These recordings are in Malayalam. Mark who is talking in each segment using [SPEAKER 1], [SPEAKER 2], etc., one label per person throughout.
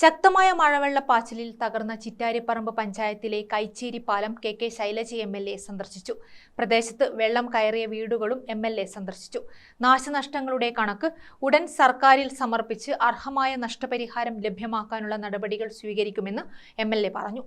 [SPEAKER 1] ശക്തമായ മഴവെള്ളപ്പാച്ചിലിൽ തകർന്ന ചിറ്റാരിപ്പറമ്പ് പഞ്ചായത്തിലെ കൈച്ചേരി പാലം K K Shailaja M L A സന്ദർശിച്ചു. പ്രദേശത്ത് വെള്ളം കയറിയ വീടുകളും എം എൽ എ സന്ദർശിച്ചു. നാശനഷ്ടങ്ങളുടെ കണക്ക് ഉടൻ സർക്കാരിൽ സമർപ്പിച്ച് അർഹമായ നഷ്ടപരിഹാരം ലഭ്യമാക്കാനുള്ള നടപടികൾ സ്വീകരിക്കുമെന്ന് എം എൽ എ പറഞ്ഞു.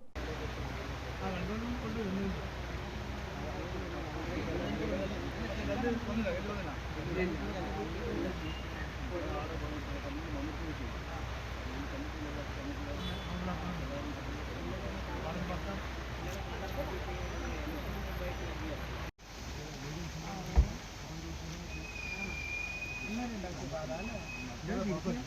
[SPEAKER 2] बिल्कुल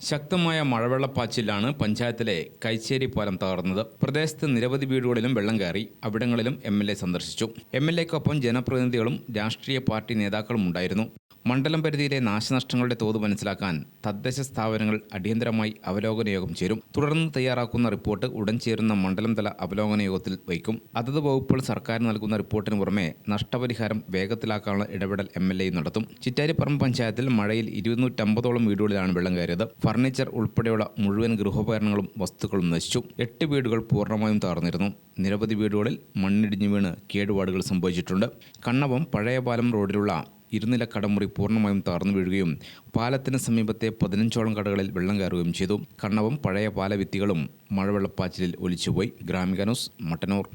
[SPEAKER 2] ശക്തമായ മഴവെള്ളപ്പാച്ചിലാണ് പഞ്ചായത്തിലെ കൈച്ചേരി പാലം തകർന്നത്. പ്രദേശത്ത് നിരവധി വീടുകളിലും വെള്ളം കയറി അവിടങ്ങളിലും എം എൽ എ സന്ദർശിച്ചു. എം എൽ എക്കൊപ്പം ജനപ്രതിനിധികളും രാഷ്ട്രീയ പാർട്ടി നേതാക്കളും ഉണ്ടായിരുന്നു. മണ്ഡലം പരിധിയിലെ നാശനഷ്ടങ്ങളുടെ തോത് മനസ്സിലാക്കാൻ തദ്ദേശ സ്ഥാപനങ്ങൾ അടിയന്തരമായി അവലോകന യോഗം ചേരും. തുടർന്ന് തയ്യാറാക്കുന്ന റിപ്പോർട്ട് ഉടൻ ചേരുന്ന മണ്ഡലം തല അവലോകന യോഗത്തിൽ വയ്ക്കും. അതത് വകുപ്പുകൾ സർക്കാർ നൽകുന്ന റിപ്പോർട്ടിന് പുറമെ നഷ്ടപരിഹാരം വേഗത്തിലാക്കാനുള്ള ഇടപെടൽ എം എൽ എ നടത്തും. ചിറ്റാരിപ്പറമ്പ് പഞ്ചായത്തിൽ മഴയിൽ ഇരുന്നൂറ്റമ്പതോളം വീടുകളിലാണ് വെള്ളം കയറിയത്. ഫർണിച്ചർ ഉൾപ്പെടെയുള്ള മുഴുവൻ ഗൃഹോപകരണങ്ങളും വസ്തുക്കളും നശിച്ചു. എട്ട് വീടുകൾ പൂർണമായും തകർന്നിരുന്നു. നിരവധി വീടുകളിൽ മണ്ണിടിഞ്ഞു വീണ് കേടുപാടുകൾ സംഭവിച്ചിട്ടുണ്ട്. കണ്ണവം പഴയപാലം റോഡിലുള്ള ഇരുനില കടമുറി പൂർണമായും തകർന്നു വീഴുകയും പാലത്തിന് സമീപത്തെ പതിനഞ്ചോളം കടകളിൽ വെള്ളം കയറുകയും ചെയ്തു. കണ്ണവും പഴയ പാലവിത്തികളും മഴവെള്ളപ്പാച്ചിലിൽ ഒലിച്ചുപോയി. ഗ്രാമിക ന്യൂസ് മട്ടന്നൂർ.